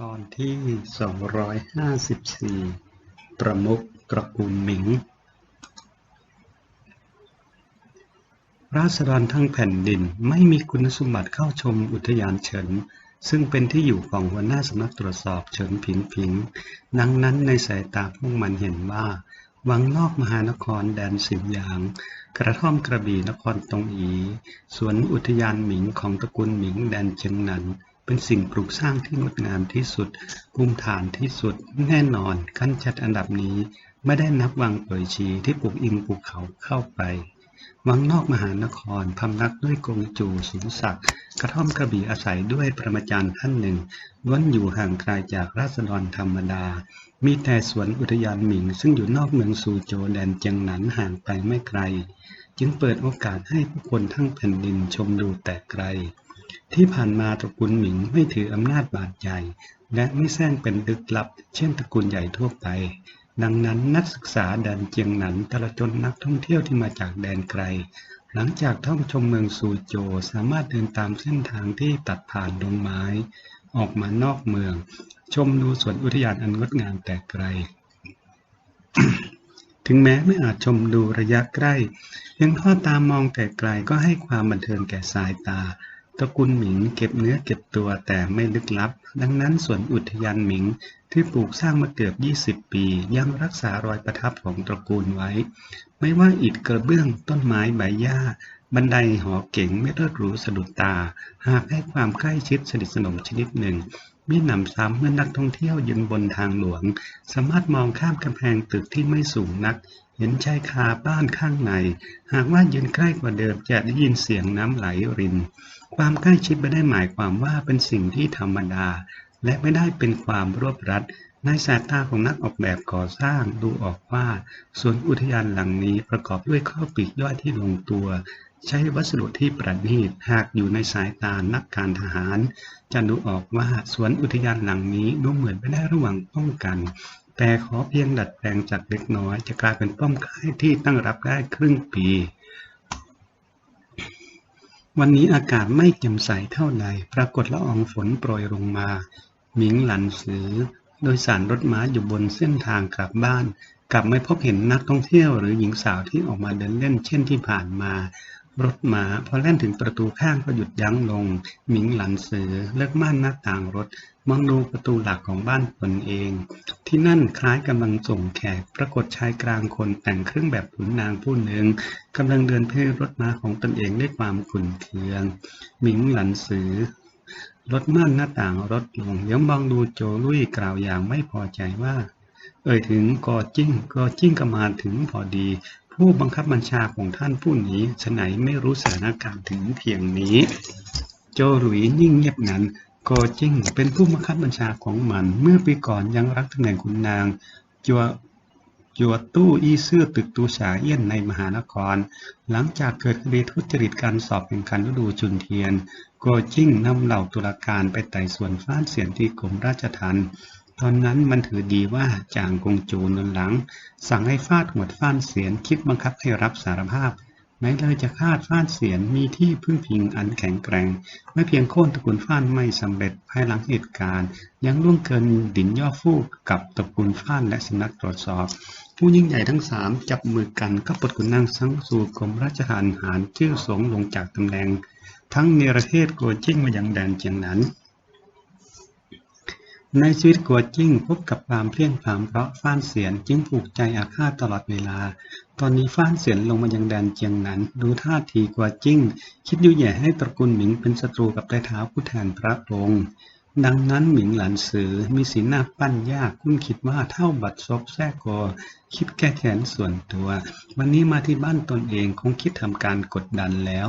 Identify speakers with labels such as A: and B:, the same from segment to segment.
A: ตอนที่ 254 ประมุขตระกูลหมิง ราษฎรทั้งแผ่นดินไม่มีคุณสมบัติเข้าชมอุทยานเฉิน ซึ่งเป็นที่อยู่ของหัวหน้าสำนักตรวจสอบเฉินผิงผิง ดังนั้นในสายตาพวกมันเห็นว่า วังนอกมหานครแดนสิบหยาง กระท่อมกระบี่นครตงอี สวนอุทยานหมิงของตระกูลหมิงแดนเจียงนัน เป็นสิ่งปลูกสร้างที่งดงามที่สุด ภูมิฐานที่สุด แน่นอนขั้นจัดอันดับนี้ ไม่ได้นับวังเปยชีที่ปลูกอิงภูเขาเข้าไป วังนอกมหานครพำนักด้วยกงจูสูงศักดิ์กระท่อมกระบี่อาศัยด้วยประมาจารย์ท่านหนึ่งล้วนอยู่ห่างไกลจากราษฎรธรรมดา มีแต่สวนอุทยานหมิง ซึ่งอยู่นอกเมืองซูโจแดนเจียงหนันห่างไปไม่ไกล จึงเปิดโอกาสให้ผู้คนทั้งแผ่นดินชมดูแต่ไกล ที่ผ่านมาตระกูลหมิงไม่ถืออำนาจบาดใหญ่และไม่แซงเป็นลึกลับ เช่นตระกูลใหญ่ทั่วไป ดังนั้นนักศึกษาแดนเจียงหนันตลอดจนนักท่องเที่ยวที่มาจากแดนไกล หลังจากท่องชมเมืองซูโจสามารถเดินตามเส้นทางที่ตัดผ่านดงไม้ ออกมานอกเมือง ชมดูสวนอุทยานอันงดงามแต่ไกล ถึงแม้ไม่อาจชมดูระยะใกล้เพียงทอดตามองแต่ไกลก็ให้ความบันเทิงแก่สายตา ตระกูลหมิงเก็บเนื้อเก็บตัวแต่ไม่ลึกลับ ดังนั้นสวนอุทยานหมิงที่ปลูกสร้างมาเกือบ 20 ปี ยังรักษารอยประทับของตระกูลไว้ ไม่ว่าอิฐกระเบื้องต้นไม้ใบหญ้า บันไดหอเก๋งไม่เลิศหรูสะดุดตา หากให้ความใกล้ชิดสนิทสนมชนิดหนึ่งมีหนำซ้ำเมื่อนักท่องเที่ยวยืนบนทางหลวง สามารถมองข้ามกำแพงตึกที่ไม่สูงนัก เห็นชายคาบ้านข้างใน หากว่ายืนใกล้กว่าเดิมจะได้ยินเสียงน้ำไหลริน ความใกล้ชิดไม่ได้หมายความว่าเป็นสิ่งที่ธรรมดา และไม่ได้เป็นความรวบรัดในสายตาของนักออกแบบก่อสร้างดูออกว่าสวนอุทยานหลังนี้ประกอบด้วยข้อปลีกย่อยที่ลงตัว ใช้วัสดุที่ประณีตหากอยู่ในสายตานักการทหาร จะดูออกว่าสวนอุทยานหลังนี้ดูเหมือนไม่ได้ระวังป้องกัน แต่ขอเพียงดัดแปลงจากเล็กน้อย จะกลายเป็นป้อมค่ายที่ตั้งรับได้ครึ่งปี วันนี้อากาศไม่แจ่มใสเท่าใด ปรากฏละอองฝนโปรยลงมา หมิงหลันสือ โดยสารรถม้าอยู่บนเส้นทางกลับบ้าน กลับไม่พบเห็นนักท่องเที่ยวหรือหญิงสาวที่ออกมาเดินเล่นเช่นที่ผ่านมา รถม้าพอแล่นถึงประตูข้างก็หยุดยั้งลง หมิงหลันเสือเลิกม่านหน้าต่างรถ มองดูประตูหลักของบ้านตนเอง ที่นั่นคล้ายกำลังส่งแขก ปรากฏชายกลางคนแต่งเครื่องแบบขุนนางผู้หนึ่งกำลังเดินเพ่รถม้าของตนเองด้วยความขุ่นเคือง หมิงหลันเสือรถม่านหน้าต่างรถลงเดี๋ยวมองดูโจลุยกล่าวอย่างไม่พอใจว่า เอ่ยถึงกอจิ้งกอจิ้งก็มาถึงพอดี ผู้บังคับบัญชาของท่านผู้นี้ฉไหนไม่รู้สถานการณ์ถึงเพียงนี้ โจหลุยยิ่งเงียบงันกอจิ้งเป็นผู้บังคับบัญชาของมัน เมื่อปีก่อนยังรักตำแหน่งขุนนางจัวจัวตู้อี้เสื้อตึกตูฉาเอี้ยนในมหานคร หลังจากเกิดคดีทุจริตการสอบแข่งขันฤดูจุนเทียน โกจิ้งนำเหล่าตุลาการไปไต่สวนฟ้านเสียนที่กรมราชทัณฑ์ ตอนนั้นมันถือดีว่าจางกงจูนนหลัง สั่งให้ฟาดหัวฟ้านเสียนคิดบังคับให้รับสารภาพแม้เลยจะคาดฟ้านเสียนมีที่พึ่งพิงอันแข็งแกร่งไม่เพียงโค่นตระกูลฟ้านไม่สำเร็จภายหลังเหตุการณ์ ยังล่วงเกินดินย่อฟูกกับตระกูลฟ้านและสำนักตรวจสอบ ผู้ยิ่งใหญ่ทั้งสามจับมือกันก็ปลดขุนนางสังสู่กรมราชทัณฑ์หารชื่อสงลงจากตำแหน่ง ทั้งเนรเทศโกจิ้งมายังแดนเจียงนั้น ในชีวิตกัวจิ้งพบกับความเพลียงพล้ำเพราะฟ้านเสียนจึงผูกใจอาฆาตตลอดเวลา ตอนนี้ฟ้านเสียนลงมายังแดนเจียงหนันดูท่าทีกัวจิ้ง คิดยุ่ยแย่ให้ตระกูลหมิงเป็นศัตรูกับไต้เท้าผู้แทนพระองค์ดังนั้นหมิงหลานสือมีสีหน้าปั้นยากคุ้นคิดว่าเท่าบัดซบแท้กอคิดแก้แค้นส่วนตัว วันนี้มาที่บ้านตนเองคงคิดทำการกดดันแล้ว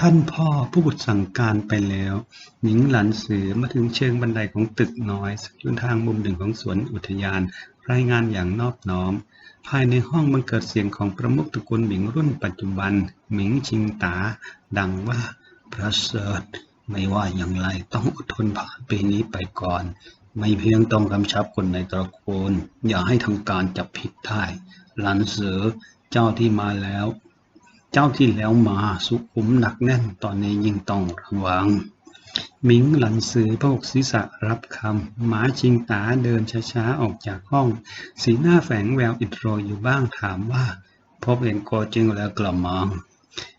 A: ท่านพ่อผู้บุตรสั่งการไปแล้ว หญิงหลานเสือมาถึงเชิงบันไดของตึกน้อยซึ่งอยู่ทางมุมหนึ่งของสวนอุทยาน รายงานอย่างนอบน้อม ภายในห้องมันเกิดเสียงของประมุขตระกูลหมิงรุ่นปัจจุบัน หมิงชิงตา ดังว่าประเสริฐไม่ว่าอย่างไรต้องอดทนผ่านปีนี้ไปก่อน ไม่เพียงต้องกำชับคนในตระกูล อย่าให้ทางการจับผิดได้หลานเสือเจ้าที่มาแล้ว เจ้าที่แล้วมาสุขุมหนักแน่นตอนนี้ยิ่งต้องระวังหมิงหลันซือพกศีรษะรับคำหมาชิงตาเดินช้าๆ ออกจากห้อง สีหน้าแฝงแววอิดโรยอยู่บ้างถามว่า พบเห็นโกจริงแล้วกระหมอง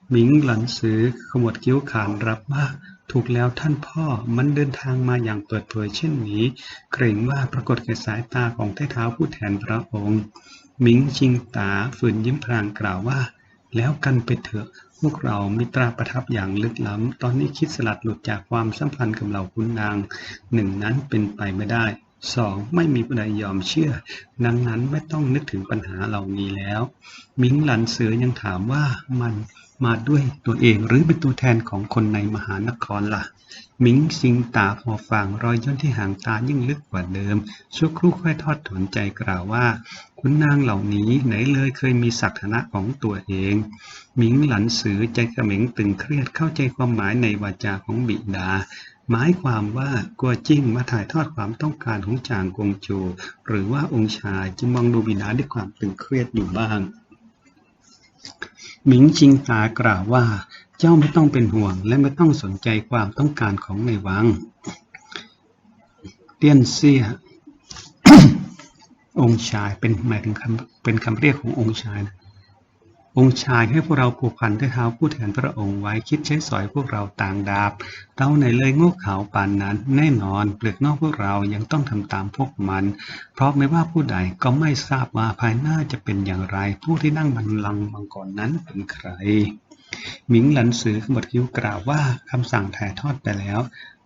A: หมิงหลันซือขมวดคิ้วขานรับว่าถูกแล้วท่านพ่อมันเดินทางมาอย่างเปิดเผยเช่นนี้ เกรงว่าปรากฏแก่สายตาของใต้เท้าผู้แทนพระองค์หมิงชิงตาฝืนยิ้มพลางกล่าวว่า แล้วกันไปเถอะ พวกเรามีตราประทับอย่างลึกล้ำ ตอนนี้คิดสลัดหลุดจากความสัมพันธ์กับเหล่าคุณนางหนึ่งนั้นเป็นไปไม่ได้สองไม่มีผู้ใดยอมเชื่อ ดังนั้นไม่ต้องนึกถึงปัญหาเหล่านี้แล้ว มิงหลันเสือยังถามว่ามัน มาด้วยตัวเองหรือเป็นตัวแทนของคนในมหานครล่ะมิงซิงตาพอฟังรอยย่นที่หางตายิ่งลึกกว่าเดิม ชั่วครู่ค่อยทอดถอนใจกล่าวว่า คุณนางเหล่านี้ไหนเลยเคยมีศักนะของตัวเองมิงหลันสือใจกระเหม็งตึงเครียดเข้าใจความหมายในวาจาของบิดา หมายความว่ากัวจิ้งมาถ่ายทอดความต้องการของจางกงจูหรือว่าองค์ชายจึงมองดูบิดาด้วยความตึงเครียดอยู่บ้าง หมิงชิงตากล่าวว่า เจ้าไม่ต้องเป็นห่วง และไม่ต้องสนใจความต้องการของในวัง เตี้ยนเซี่ยองค์ชายเป็นหมายถึงคำเป็นคำเรียกขององค์ชายนะ องค์ชายให้พวกเราผูกพันด้วยเท้าผู้แทนพระองค์ไว้คิดใช้สอยพวกเราต่างดาบเราไหนเลยโง่เขาปานนั้น แน่นอนเปลือกนอกพวกเรายังต้องทำตามพวกมัน เพราะไม่ว่าผู้ใดก็ไม่ทราบว่าภายหน้าจะเป็นอย่างไร ผู้ที่นั่งบัลลังก์มังกรนนั้นเป็นใครหมิงหลันสือขมวดคิ้วกล่าวว่าคำสั่งถ่ายทอดไปแล้ว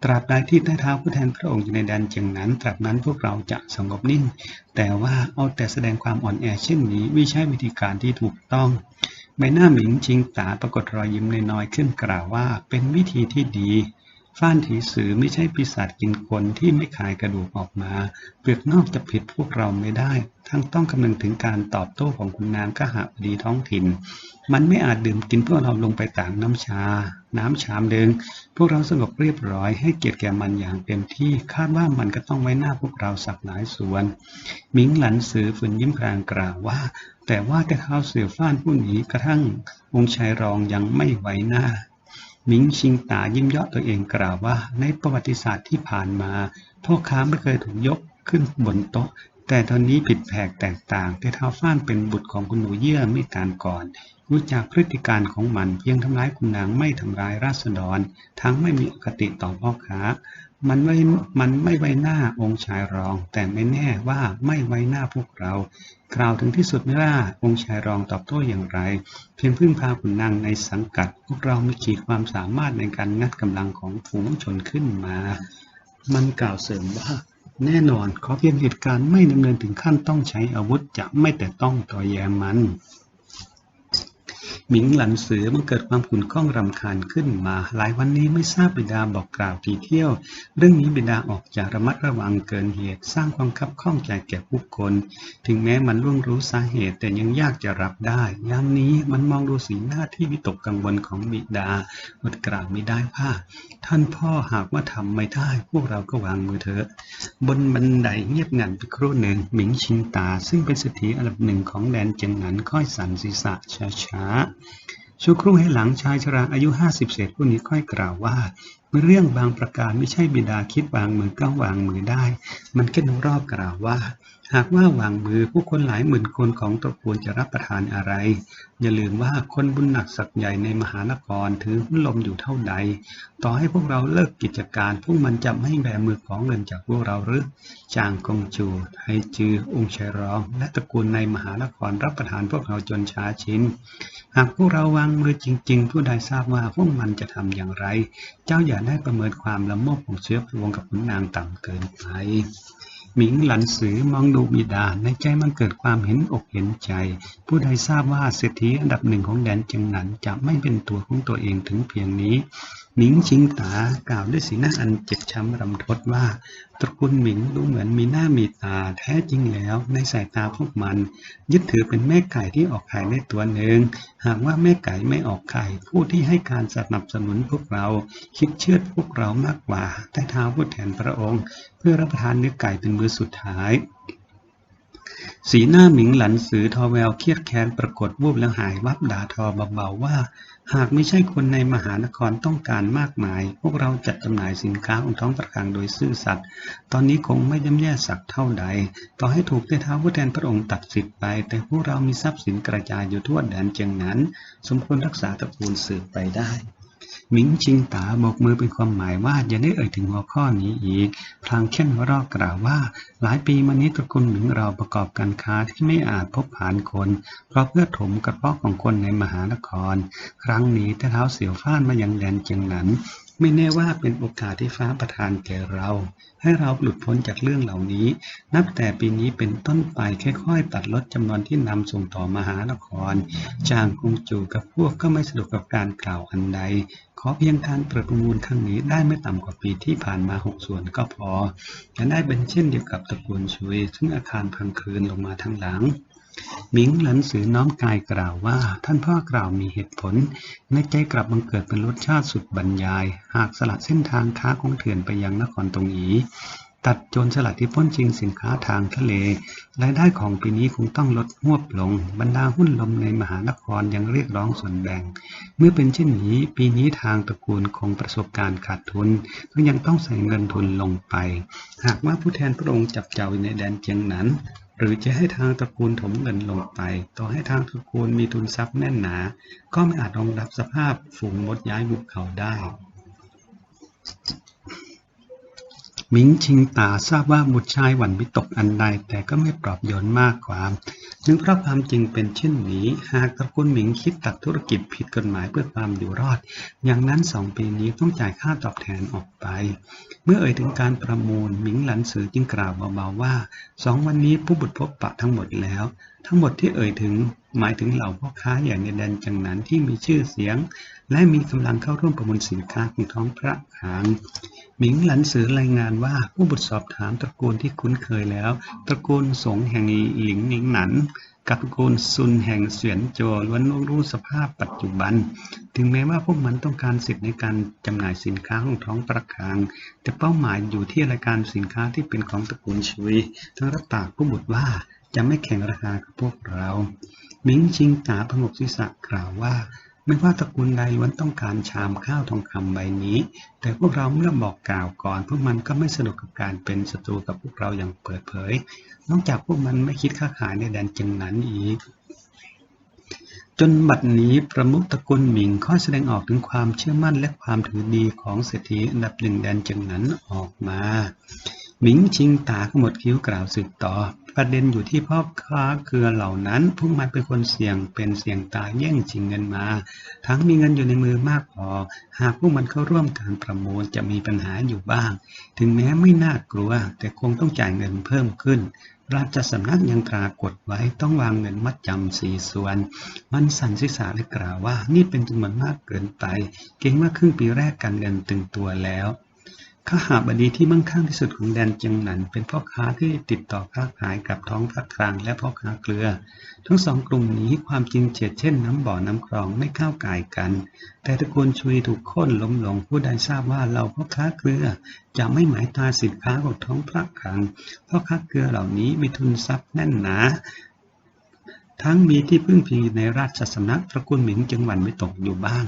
A: ตราบใดที่ใต้เท้าผู้แทนพระองค์อยู่ในแดนเจียงนั้น ตราบนั้นพวกเราจะสงบนิ่ง แต่ว่าเอาแต่แสดงความอ่อนแอเช่นนี้ไม่ใช่วิธีการที่ถูกต้องใบหน้าหมิงชิงตาปรากฏรอยยิ้มน้อยๆขึ้นกล่าวว่าเป็นวิธีที่ดี ฟ้านถีสือไม่ใช่ปีศาจกินคนที่ไม่ขายกระดูกออกมา เปลือกนอกจะผิดพวกเราไม่ได้ ทั้งต้องคำนึงถึงการตอบโต้ของคุณนางกหบดีท้องถิ่น มันไม่อาจดื่มกินพวกเราลงไปต่างน้ำชา น้ำชามเดิงพวกเราสงบเรียบร้อยให้เกียรติแก่มันอย่างเต็มที่คาดว่ามันก็ต้องไว้หน้าพวกเราสักหลายส่วน มิงหลันสือฝืนยิ้มพรางกล่าวว่า แต่ว่าแต่เท้าเสือฟ้านผู้นี้กระทั่งองค์ชายรองยังไม่ไว้หน้า มิงชิงตายิ้มเยาะตัวเองกล่าวว่า ในประวัติศาสตร์ที่ผ่านมา พ่อค้าไม่เคยถูกยกขึ้นบนโต๊ะ แต่ตอนนี้ผิดแผกแตกต่างแต่เท้าฟ้านเป็นบุตรของคุณหนูเยื่อไม่การก่อน รู้จักพฤติการของมันเพียงทำร้ายคุณนางไม่ทำร้ายราษฎร ทั้งไม่มีอคติต่อพ่อค้า มันไม่ มันไม่ไว้หน้าองค์ชายรอง แต่ไม่แน่ว่าไม่ไว้หน้าพวกเรา กล่าวถึงที่สุดไม่ว่าองค์ชายรองตอบโต้อย่างไร เพียงพึ่งพาขุนนางในสังกัด พวกเราไม่ขีดความสามารถในการงัดกำลังของฝูงชนขึ้นมา มันกล่าวเสริมว่าแน่นอนขอเพียงเหตุการณ์ไม่ดำเนินถึงขั้นต้องใช้อาวุธจะไม่แต่ต้องต่อแยมัน หมิงหลันเสือมันเกิดความขุ่นข้องรำคาญขึ้นมา หลายวันนี้ไม่ทราบบิดาบอกกล่าวทีเที่ยว เรื่องนี้บิดาออกจากระมัดระวังเกินเหตุ สร้างความคับข้องใจแก่ผู้คน ถึงแม้มันล่วงรู้สาเหตุแต่ยังยากจะรับได้ยามนี้มันมองดูสีหน้าที่วิตกกังวลของบิดาอดกล่าวไม่ได้ว่าท่านพ่อหากว่าทำไม่ได้ พวกเราก็วางมือเถอะ บนบันไดเงียบงันไปครู่หนึ่งหมิงชิงตา ซึ่งเป็นเศรษฐีอันดับหนึ่งของแดนเจียงหนันค่อยสั่นศีรษะช้าๆชั่วครู่ให้หลังชายชราอายุห้าสิบเศษผู้นี้ค่อยกล่าวว่าเมื่อเรื่องบางประการไม่ใช่บิดาคิดวางมือก็วางมือได้ มันแค่นรอบกล่าวว่า หากว่าวางมือผู้คนหลายหมื่นคนของตระกูลจะรับประทานอะไร อย่าลืมว่าคนบุญหนักสักใหญ่ในมหานครถือหุ้นลมอยู่เท่าใด ต่อให้พวกเราเลิกกิจการพวกมันจะไม่แบมือของเงินจากพวกเราหรือจางกงจูไทจือ องค์ชายรอง และตระกูลในมหานครรับประทานพวกเราจนช้าชินหากพวกเราวางมือจริง ๆ ผู้ใดทราบว่าพวกมันจะทำอย่างไร เจ้าอย่าได้ประเมินความละโมบของเชื้อพระวงกับขุนนางต่ำเกินไป หมิงหลันสือมองดูบิดา ในใจมันเกิดความเห็นอกเห็นใจ ผู้ใดทราบว่าเศรษฐีอันดับหนึ่งของแดนจึงหนันจะไม่เป็นตัวของตัวเองถึงเพียงนี้ หมิงชิงตากล่าวด้วยสีหน้าอันเจ็บช้ำรำทดว่า ตระกูลหมิงดูเหมือนมีหน้ามีตาแท้จริงแล้ว ในสายตาพวกมัน ยึดถือเป็นแม่ไก่ที่ออกไข่ได้ตัวหนึ่ง หากว่าแม่ไก่ไม่ออกไข่ ผู้ที่ให้การสนับสนุนพวกเรา คิดเชื่อพวกเรามากกว่าแต่เท้าผู้แทนพระองค์ เพื่อรับประทานเนื้อไก่เป็นมือสุดท้ายสีหน้าหมิงหลันสือทอแววเครียดแค้นปรากฏวูบแล้วหายวับด่าทอเบาๆว่า หากไม่ใช่คนในมหานครต้องการมากมาย พวกเราจัดจำหน่ายสินค้าองท้องตระการโดยซื่อสัตย์ตอนนี้คงไม่ย่ำแย่สักเท่าใด ต่อให้ถูกเท้าผู้แทนพระองค์ตัดสิทธิ์ไป แต่พวกเรามีทรัพย์สินกระจายอยู่ทั่วแดนเจียงนั้น สมควรรักษาตระกูลสืบไปได้ มิงชิงตาบอกมือเป็นความหมายว่าอย่าได้เอ่ยถึงหัวข้อนี้อีก พลางเข่นหัวรอกกล่าวว่า หลายปีมานี้ตระกูลหมิงเราประกอบการค้าที่ไม่อาจพบผ่านคน เพราะเพื่อถมกระเพาะของคนในมหานคร ครั้งนี้ท้าเท้าเสียวฟ้านมายังแดนเจียงหนัน ไม่แน่ว่าเป็นโอกาสที่ฟ้าประทานแก่เรา ให้เราหลุดพ้นจากเรื่องเหล่านี้ นับแต่ปีนี้เป็นต้นไปค่อยๆตัดลดจำนวนที่นำส่งต่อมหานคร จางกงจูกับพวกก็ไม่สะดวกกับการกล่าวอันใด ขอเพียงการเปิดประมูลครั้งนี้ได้ไม่ต่ำกว่าปีที่ผ่านมาหกส่วนก็พอจะได้เป็นเช่นเดียวกับตระกูลชุยซึ่งอาคารพังคืนลงมาทั้งหลัง มิงหลันสือน้อมกายกล่าวว่า ท่านพ่อกล่าวมีเหตุผล ในใจกลับบังเกิดเป็นรสชาติสุดบรรยาย หากสละเส้นทางค้าของเถื่อนไปยังนครตรงอีตัดโจรสลัดที่ปล้นชิงสินค้าทางทะเล รายได้ของปีนี้คงต้องลดหวบลง บรรดาหุ้นลมในมหานครยังเรียกร้องส่วนแบ่ง เมื่อเป็นเช่นนี้ ปีนี้ทางตระกูลคงประสบการณ์ขาดทุนเพราะยังต้องใส่เงินทุนลงไป หากว่าผู้แทนพระองค์จับเจ้าในแดนเจียงนั้น หรือจะให้ทางตระกูลถมเงินลงไป ต่อให้ทางตระกูลมีทุนทรัพย์แน่นหนา ก็ไม่อาจรองรับสภาพฝูงมดย้ายบุกเขาได้ ห มิงชิงตาทราบว่าบุตรชายหวั่นวิตกอันใด แต่ก็ไม่ปลอบโยนมากความซึ่งเพราะความจริงเป็นเช่นนี้ หากตระกูลหมิงคิดตัดธุรกิจผิดกฎหมายเพื่อความอยู่รอด อย่างนั้นสองปีนี้ต้องจ่ายค่าตอบแทนออกไป เมื่อเอ่ยถึงการประมูลหมิงหลันสือจึงกล่าวเบาๆว่าสองวันนี้ผู้บุตรพบปะทั้งหมดแล้ว ทั้งหมดที่เอ่ยถึงหมายถึงเหล่าพ่อค้าอย่างในแดนจังหนันที่มีชื่อเสียง และมีกำลังเข้าร่วมประมูลสินค้าของท้องพระคลังหมิงหลันสือรายงานว่าผู้บุตรสอบถามตระกูลที่คุ้นเคยแล้ว ตระกูลสงแห่งหลิงหนิงหนันกับตระกูลซุนแห่งเสวียนโจล้วนรู้สภาพปัจจุบัน ถึงแม้ว่าพวกมันต้องการสิทธิ์ในการจำหน่ายสินค้าของท้องประคาง แต่เป้าหมายอยู่ที่รายการสินค้าที่เป็นของตระกูลชุยทั้งรับปากผู้บุตรว่า จะไม่แข่งราคากับพวกเราหมิงชิงตาพงกศีรษะกล่าวว่า ไม่ว่าตระกูลใดล้วนต้องการชามข้าวทองคำใบนี้ แต่พวกเราเมื่อบอกกล่าวก่อนพวกมันก็ไม่สะดวกกับการเป็นศัตรูกับพวกเราอย่างเปิดเผย นอกจากพวกมันไม่คิดค้าขายในแดนจังนั้นอีกจนบัดนี้ประมุขตระกูลหมิงค่อยแสดงออกถึงความเชื่อมั่นและความถือดีของเศรษฐีอันดับหนึ่งแดนจังนั้นออกมา หมิงชิงตาขมวดคิ้วกล่าวสืบต่อ ประเด็นอยู่ที่พ่อค้าเครือเหล่านั้นพวกมันเป็นคนเสี่ยงเป็นเสี่ยงตายแย่งชิงเงินมา ทั้งมีเงินอยู่ในมือมากพอ หากพวกมันเข้าร่วมการประมูลจะมีปัญหาอยู่บ้าง ถึงแม้ไม่น่ากลัว แต่คงต้องจ่ายเงินเพิ่มขึ้นราชสำนักยังปรากฏไว้ต้องวางเงินมัดจำสี่ส่วน มันสั่นศีรษะและกล่าวว่า นี่เป็นจำนวนมากเกินไป เก่งว่าครึ่งปีแรกการเงินตึงตัวแล้ว ข้าหาบดีที่มั่งคั่งที่สุดของแดนเจียงหนัน เป็นพ่อค้าที่ติดต่อค้าขายกับท้องพระคลังและพ่อค้าเกลือ ทั้งสองกลุ่มนี้ความจริงเฉียดเช่นน้ำบ่อน้ำคลองไม่เข้าก่ายกัน แต่ตระกูลชุยถูกค่นล้มลงผู้ใดทราบว่าเราพ่อค้าเกลือ จะไม่หมายตาสินค้าของท้องพระคลังพ่อค้าเกลือเหล่านี้มีทุนทรัพย์แน่นหนาทั้งมีที่พึ่งพิงในราชสำนักตระกูลหมิงจึงหวั่นไม่ตกอยู่บ้าง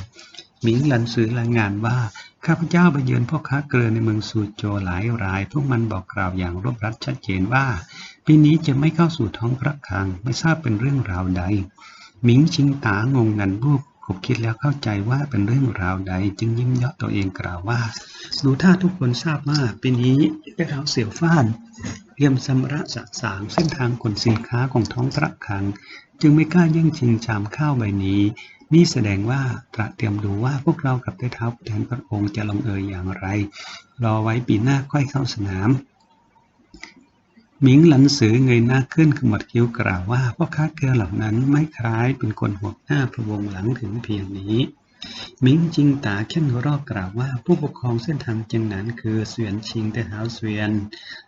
A: มิงหลันสือรายงานว่า ข้าพเจ้าไปเยือนพ่อค้าเกลือในเมืองซูโจหลายราย พวกมันบอกกล่าวอย่างรวบรัดชัดเจนว่า ปีนี้จะไม่เข้าสู่ท้องพระคลัง ไม่ทราบเป็นเรื่องราวใดหมิงชิงตางงงันรูปขบคิดแล้วเข้าใจว่าเป็นเรื่องราวใด จึงยิ้มเยาะตัวเองกล่าวว่า ดูท่าทุกคนทราบว่าปีนี้ได้เราเสี่ยวฟ้านเตรียมสำระสะสางเส้นทางขนสินค้าของท้องพระคลัง จึงไม่กล้าแย่งชิงชามข้าวใบนี้ นี่แสดงว่าตระเตรียมดูว่าพวกเรากับเท้าแทนพระองค์จะลงเอยอย่างไร รอไว้ปีหน้าค่อยเข้าสนามหมิงหลันสือเงยหน้าขึ้นขมวดคิ้วกล่าวว่าพ่อค้าเกลือเหล่านั้นไม่คล้ายเป็นคนหัวหน้าพระวงศ์หลังถึงเพียงนี้หมิงจิงตาแค่นรอกกล่าวว่าผู้ปกครองเส้นทางเจียงหนานคือเสวียนชิงแต่เท้าเสวียน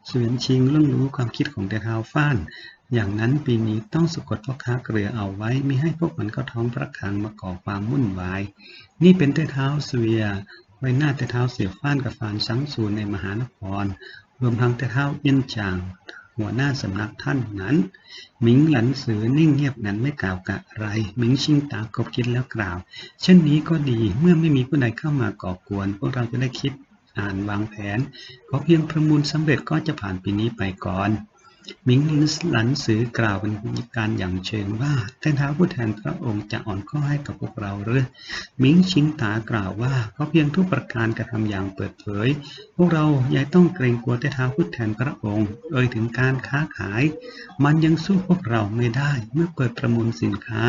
A: เสวียนชิงเรื่องรู้ความคิดของแต่เท้าฟ้าน อย่างนั้นปีนี้ต้องสะกดพ่อค้าเกลือเอาไว้ม่ให้พวกมันเข้าท้องพระคังมาก่อความวุ่นวาย นี่เป็นแต่เท้าเสวียไว้หน้าแต่เท้าเสียฟ้านกับฟานสังสูนในมหานคร รวมทั้งแต่เท้าเย็นจาง หัวหน้าสำนักท่านนั้น หมิงหลันสือนิ่งเงียบนั้นไม่กล่าวกะอะไรหมิงชิงตากบคิดแล้วกล่าว เช่นนี้ก็ดีเมื่อไม่มีผู้ใดเข้ามาก่อกวน พวกเราจะได้คิดอ่านวางแผนขอเพียงประมูลสำเร็จก็จะผ่านปีนี้ไปก่อน มิงหลันสือกล่าวเป็นการอย่างเชิงว่าแต่ท้าผู้แทนพระองค์จะอ่อนข้อให้กับพวกเราหรือหมิงชิงตากล่าวว่าเขาเพียงทุกประการกระทำอย่างเปิดเผย พวกเราย่าต้องเกรงกลัวแต่ท้าผู้แทนพระองค์ เอ่ยถึงการค้าขาย มันยังสู้พวกเราไม่ได้เมื่อเปิดประมูลสินค้า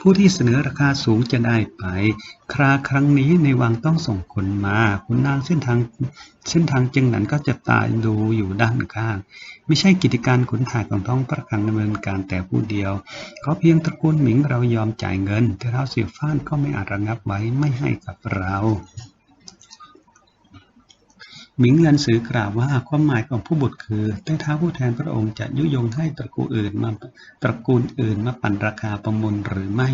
A: ผู้ที่เสนอราคาสูงจะได้ไป คราครั้งนี้ในวังต้องส่งคนมาคุณนางเส้นทางเส้นทางจึงนั้นก็จะตายดูอยู่ด้านข้าง ไม่ใช่กิจการขุนหายของท้องพระคังดำเนินการแต่ผู้เดียวเขาเพียงตระกูลหมิงเรายอมจ่ายเงินแต่เราเสียฟ้านก็ไม่อาจระงับไว้ไม่ให้กับเรา หมิงเงินสือกล่าวว่าความหมายของผู้บุตรคือได้ท้าผู้แทนพระองค์จะยุยงให้ตระกูลอื่นมาตระกูลอื่นมาปั่นราคาประมูลหรือไม่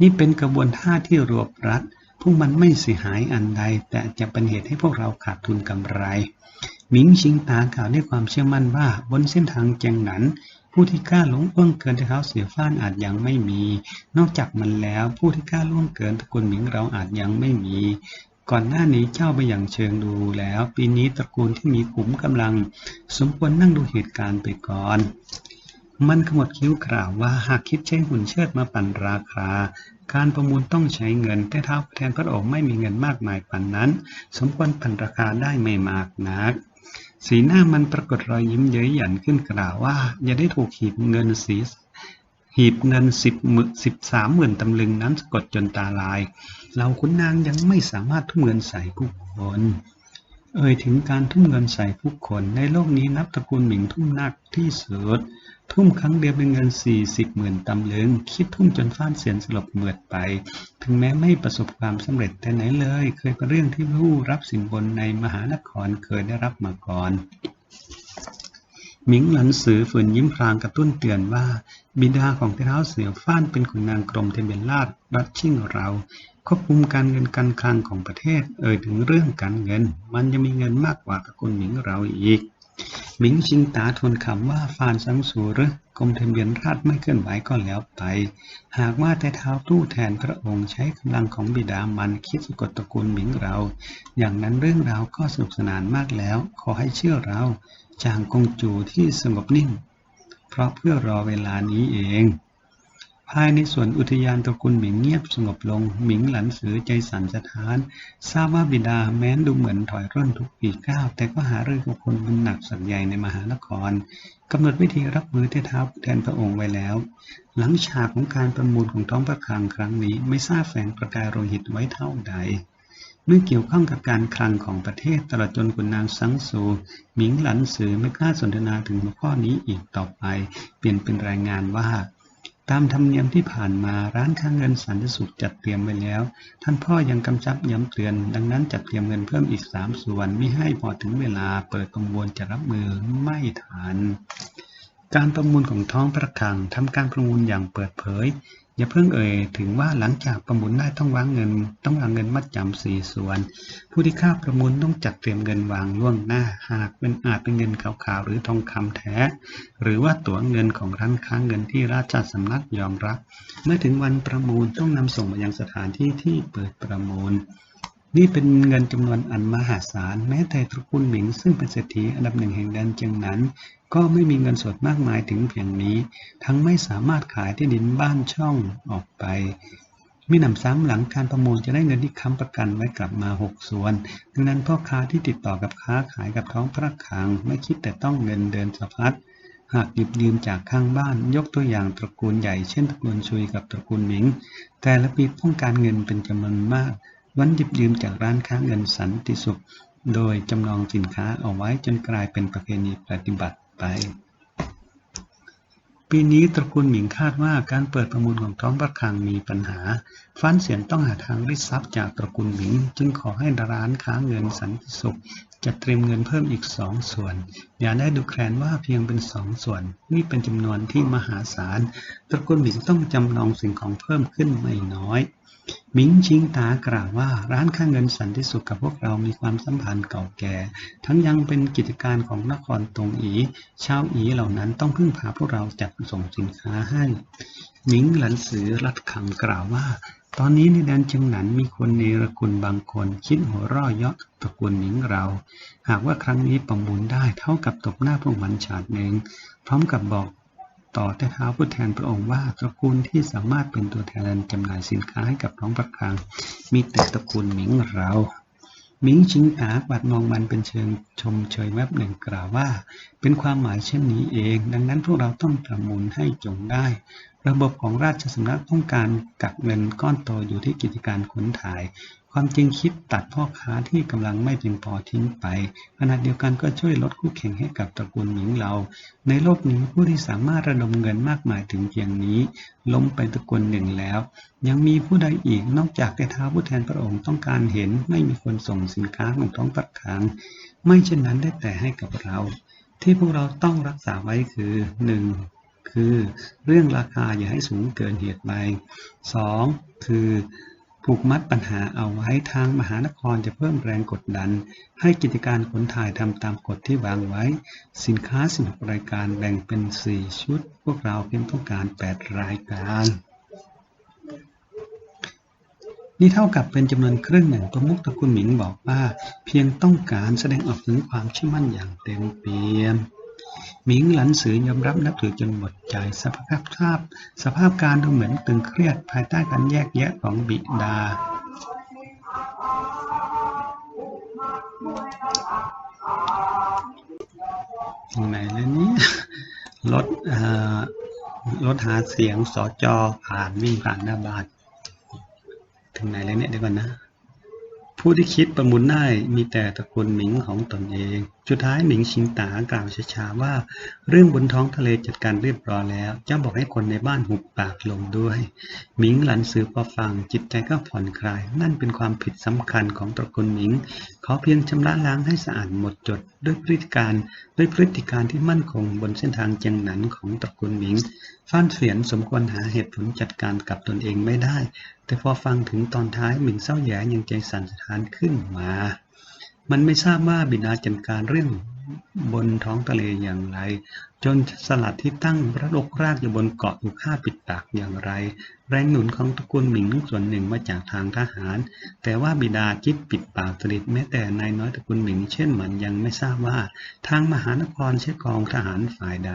A: นี่เป็นกระบวนท่าที่รวบรัดพวกมันไม่เสียหายอันใด แต่จะเป็นเหตุให้พวกเราขาดทุนกำไรหมิงชิงตากล่าวด้วยความเชื่อมั่นว่าบนเส้นทางเจียงหนันผู้ที่กล้าล่วงเอื้องเกินเท้าเสียฟ้านอาจยังไม่มี นอกจากมันแล้ว ผู้ที่กล้าล่วงเกินตระกูลหมิงเราอาจยังไม่มี ก่อนหน้านี้เจ้าไปอย่างเชิงดูแล้ว ปีนี้ตระกูลที่มีขุมกำลัง สมควรนั่งดูเหตุการณ์ไปก่อน มันขมวดคิ้วกล่าวว่าหากคิดใช้หุ่นเชิดมาปั่นราคา การประมูลต้องใช้เงิน แต่ท้าวแทนพระองค์ไม่มีเงินมากมายปันนั้น สมควรปั่นราคาได้ไม่มากนักสีหน้ามันปรากฏรอยยิ้มเย้ยหยันขึ้นกล่าวว่า อย่าได้ถูกหีบเงินสีหีบเงินสิบหมื่นสิบสามหมื่นตำลึงนั้นสะกดจนตาลาย เราคุณนางยังไม่สามารถทุ่มเงินใส่ผู้คนเอ่ยถึงการทุ่มเงินใส่ผู้คนในโลกนี้นับตระกูลหมิงทุ่มนักที่สุดทุ่มครั้งเดียวเป็นเงินสี่สิบหมื่นตำลึง คิดทุ่มจนฟ้านเสียนสลบเหมือดไป ถึงแม้ไม่ประสบความสำเร็จแต่ไหนเลย เคยเป็นเรื่องที่ผู้รับสินบนในมหานครเคยได้รับมาก่อนหมิงหลันสือฝืนยิ้มพลางกระตุ้นเตือนว่า บิดาของเท้าเสือฟ้านเป็นขุนนางกรมเทเบนราชรัชชิ่งเรา ควบคุมการเงินการคลังของประเทศ เอ่ยถึงเรื่องการเงิน มันยังมีเงินมากกว่าตระกูลหมิงเราอีก หมิงชิงตาทวนคำว่าฟานสังสูหรือกรมทะเบียนราชไม่เคลื่อนไหวก็แล้วไป หากว่าแต่เท้าตู้แทนพระองค์ใช้กำลังของบิดามันคิดสะกดตระกูลหมิงเรา อย่างนั้นเรื่องราวก็สนุกสนานมากแล้ว ขอให้เชื่อเรา จางกงจูที่สงบนิ่ง เพราะเพื่อรอเวลานี้เอง ภายในสวนอุทยานตระกูลหมิงเงียบสงบลง หมิงหลันสือใจสั่นสะท้าน ทราบว่าบิดาแม้นดูเหมือนถอยร่นทุกปีก้าว แต่ก็หาเรื่องกับคนบุญหนักสักใหญ่ในมหานครกำหนดวิธีรับมือเท้าแทนพระองค์ไว้แล้ว หลังฉากของการประมูลของท้องพระคลังครั้งนี้ไม่ทราบแฝงประกายโลหิตไว้เท่าใดเมื่อเกี่ยวข้องกับการคลังของประเทศตลอดจนขุนนางซังซูหมิงหลันสือไม่กล้าสนทนาถึงหัวข้อนี้อีกต่อไป เปลี่ยนเป็นรายงานว่า ตามธรรมเนียมที่ผ่านมาร้านค้าเงินสันติสุขจัดเตรียมไว้แล้ว ท่านพ่อยังกำชับย้ำเตือน ดังนั้นจัดเตรียมเงินเพิ่มอีกสามส่วนไม่ให้พอถึงเวลาเปิดประมวลจะรับมือไม่ทันการประมูลของท้องพระคลังทำการประมูลอย่างเปิดเผย อย่าเพิ่งเอ่ยถึงว่าหลังจากประมูลได้ต้องวางเงิน ต้องวางเงินมัดจำสี่ส่วน ผู้ที่เข้าประมูลต้องจัดเตรียมเงินวางล่วงหน้า หากเป็นอาจเป็นเงินขาวๆหรือทองคำแท้ หรือว่าตั๋วเงินของร้านค้าเงินที่ราชสำนักยอมรับ เมื่อถึงวันประมูลต้องนำส่งมายังสถานที่ที่เปิดประมูลนี่เป็นเงินจำนวนอันมหาศาล แม้แต่ตระกูลหมิงซึ่งเป็นเศรษฐีอันดับหนึ่งแห่งแดนเจียงหนั้น ก็ไม่มีเงินสดมากมายถึงเพียงนี้ ทั้งไม่สามารถขายที่ดินบ้านช่องออกไปมิหนำซ้ำหลังการประมูลจะได้เงินที่ค้ำประกันไว้กลับมาหกส่วน ดังนั้นพ่อค้าที่ติดต่อกับค้าขายกับท้องพระคลังไม่คิดแต่ต้องเงินเดินสะพัด หากหยิบยืมจากข้างบ้านยกตัวอย่างตระกูลใหญ่เช่นตระกูลชุยกับตระกูลหมิง แต่ละปีต้องการเงินเป็นจำนวนมาก วันหยิบยืมจากร้านค้าเงินสันติสุข โดยจำลองสินค้าเอาไว้จนกลายเป็นประเพณีปฏิบัติ ไป ปีนี้ตระกูลหมิงคาดว่าการเปิดประมูลของท้องพระคลังมีปัญหาฟันเสียนต้องหาทางริดทรัพย์จากตระกูลหมิง จึงขอให้ร้านค้าเงินสันติสุขจะเตรียมเงินเพิ่มอีกสองส่วน อย่าได้ดูแคลนว่าเพียงเป็นสองส่วน นี่เป็นจำนวนที่มหาศาล ตระกูลหมิงต้องจำลองสิ่งของเพิ่มขึ้นไม่น้อย มิงชิงตากล่าวว่า ร้านค่าเงินสันติสุขกับพวกเรามีความสัมพันธ์เก่าแก่ ทั้งยังเป็นกิจการของนครตงอีชาวอีเหล่านั้นต้องพึ่งพาพวกเราจัดส่งสินค้าให้หมิงหลันซือรัดขังกล่าวว่า ตอนนี้ในแดนเชียงหนันมีคนเนรคุณบางคน คิดหัวร่อเยาะตระกูลหมิงเรา หากว่าครั้งนี้ประมูลได้เท่ากับตบหน้าพวกมันฉาดหนึ่งพร้อมกับบอก ต่อแต่เท้าผู้แทนพระองค์ว่าตระกูลที่สามารถเป็นตัวแทนจำหน่ายสินค้าให้กับท้องประคางมีแต่ตระกูลหมิงเราหมิงชิงหาบัดมองมันเป็นเชิงชมเชยแวบหนึ่งกล่าวว่า เป็นความหมายเช่นนี้เอง ดังนั้นพวกเราต้องประมูลให้จงได้ ระบบของราชสำนักต้องการกักเงินก้อนโตอยู่ที่กิจการขนถ่าย ความจริงคิดตัดพ่อค้าที่กำลังไม่เพียงพอทิ้งไปขณะเดียวกันก็ช่วยลดคู่แข่งให้กับตระกูลหมิงเรา ในโลกนี้ผู้ที่สามารถระดมเงินมากมายถึงเพียงนี้ ล้มไปตระกูลหนึ่งแล้ว ยังมีผู้ใดอีกนอกจากแต่ท้าผู้แทนพระองค์ต้องการเห็นไม่มีคนส่งสินค้าของท้องประคางไม่เช่นนั้นได้แต่ให้กับเรา ที่พวกเราต้องรักษาไว้คือหนึ่งคือเรื่องราคาอย่าให้สูงเกินเหตุไปสองคือ ผูกมัดปัญหาเอาไว้ทางมหานครจะเพิ่มแรงกดดัน ให้กิจการขนถ่ายทำตามกฎที่วางไว้ สินค้าสินรายการแบ่งเป็น 4 ชุด พวกเราเพียงต้องการ 8 รายการ นี่เท่ากับเป็นจำนวนครึ่งหนึ่งประมุขตะกูลหมิงบอกว่า เพียงต้องการแสดงออกถึงความเชื่อมั่นอย่างเต็มเปี่ยม หมิงหลันสือยอมรับนับถือจนหมดใจ สภาพภาพสภาพการดูเหมือนตึงเครียดภายใต้การแยกแยะของบิดายังไงแล้วนี่รถรถหาเสียงสอจอผ่านวิ่งผ่านหน้าบ้านถึงไหนแล้วเนี่ยเดี๋ยวก่อนนะ ผู้ที่คิดประมูลได้มีแต่ตระกูลหมิงของตนเอง สุดท้ายหมิงชิงตากล่าวช้าๆว่า เรื่องบนท้องทะเลจัดการเรียบร้อยแล้ว เจ้าบอกให้คนในบ้านหุบปากลงด้วย หมิงหลันซือพอฟังจิตใจก็ผ่อนคลาย นั่นเป็นความผิดสำคัญของตระกูลหมิง ขอเพียงชำระล้างให้สะอาดหมดจด ด้วยพฤติการด้วยพฤติการที่มั่นคงบนเส้นทางเจียงหนันของตระกูลหมิง ฟ้านเสียนสมควรหาเหตุผลจัดการกับตนเองไม่ได้ แต่พอฟังถึงตอนท้ายหมิงเศร้าแย่ยังใจสั่นสะท้านขึ้นมา มันไม่ทราบว่าบิดาจัดการเรื่องบนท้องทะเลอย่างไร จนสลัดที่ตั้งระลกรากอยู่บนเกาะถูกฆ่าปิดปากอย่างไร แรงหนุนของตระกูลหมิงส่วนหนึ่งมาจากทางทหาร แต่ว่าบิดาคิดปิดปากสนิทแม้แต่นายน้อยตระกูลหมิงเช่นมันยังไม่ทราบว่า ทางมหานครใช้กองทหารฝ่ายใด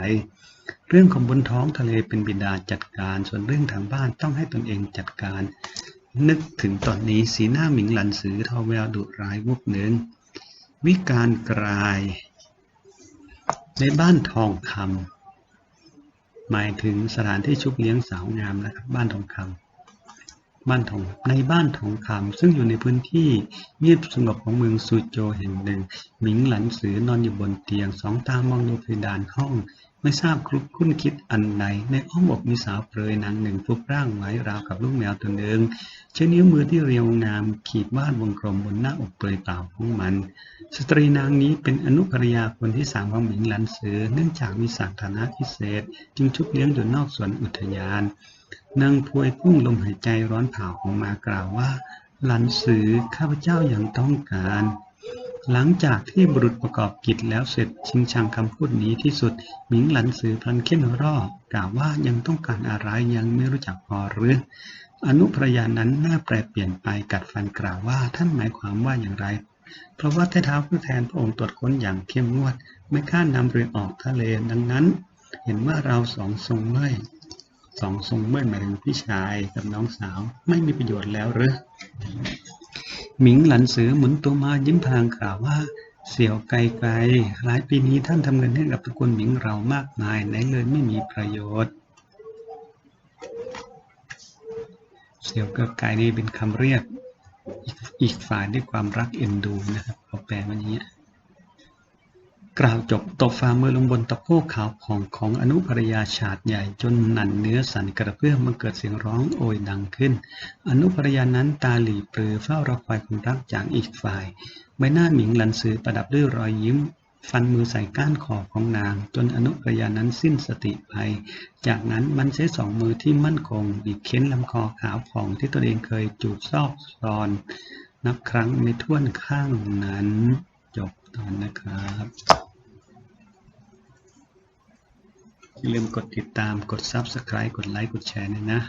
A: เรื่องของบนท้องทะเลเป็นบิดาจัดการ ส่วนเรื่องทางบ้านต้องให้ตนเองจัดการ นึกถึงตอนนี้สีหน้าหมิงหลันสือทอแววดุร้ายวุบหนึ่งวิการกลาย ในบ้านทองคำหมายถึงสถานที่ชุบเลี้ยงสาวงามนะครับบ้านทองคำ บ้านทองในบ้านทองคำซึ่งอยู่ในพื้นที่เงียบสงบของเมืองซูโจแห่งหนึ่ง หมิงหลันสือนอนอยู่บนเตียงสองตามองดูเพดานห้อง ไม่ทราบครุกคุ้นคิดอันใดในอ้อมอกมีสาวเปรยนางหนึ่งฟุบร่างไว้ราวกับลูกแมวตัวหนึ่งใช้นิ้วมือที่เรียวงามขีดวาดวงกลมบนหน้าอกเปรยเปล่าของมัน สตรีนางนี้เป็นอนุภริยาคนที่สามของหมิงหลันเสือ เนื่องจากมีสัฐานะพิเศษ จึงชุบเลี้ยงอยู่นอกสวนอุทยาน นางพวยพุ่งลมหายใจร้อนเผาออกมากล่าวว่า หลันสือข้าพเจ้ายัางต้องการ หลังจากที่บุรุษประกอบกิจแล้วเสร็จชิงชังคำพูดนี้ที่สุด หมิงหลันสือพลันเข้นรอกล่าวว่ายังต้องการอะไรยังไม่รู้จักพอหรืออนุพรยานั้นหน้าแปรเปลี่ยนไปกัดฟันกล่าวว่าท่านหมายความว่าอย่างไร เพราะว่าเท้าผู้แทนพระองค์ตรวจค้นอย่างเข้มงวด ไม่กล้านำเรือออกทะเลดังนั้น เห็นว่าเราสองทรงเมื่อย สองทรงเมื่อหมายถึงพี่ชายกับน้องสาวไม่มีประโยชน์แล้วหรือหมิงหลันสือหมุนตัวมายิ้มพลางกล่าวว่า เสี่ยวไกลไกลหลายปีนี้ท่านทำเงินให้กับตระกูลหมิงเรามากมายไหนเลยไม่มีประโยชน์ เสี่ยวเกไกลนี่เป็นคำเรียกอีกฝ่ายด้วยความรักเอ็นดูนะครับเขาแปลมาอย่างนี้ กล่าวจบตบฝ่ามือลงบนตะโพกขาวผ่องของอนุภรยาฉาดใหญ่จนหนันเนื้อสั่นกระเพื่อมมันเกิดเสียงร้องโอยดังขึ้น อนุภรยานั้นตาหลีเปลือเฝ้ารอคอยคนรักจากอีกฝ่าย ใบหน้าหมิงหลันซือประดับด้วยรอยยิ้ม ฟันมือใส่ก้านคอของนาง จนอนุภรยานั้นสิ้นสติไปจากนั้นมันใช้สองมือที่มั่นคงบีกเข็นลำคอขาวผ่องที่ตัวเองเคยจูบซอกซอน นับครั้งไม่ถ้วนข้างนั้น จบตอนนะครับ อย่าลืมกดติดตามกด Subscribe กดไลค์กดแชร์นะนะ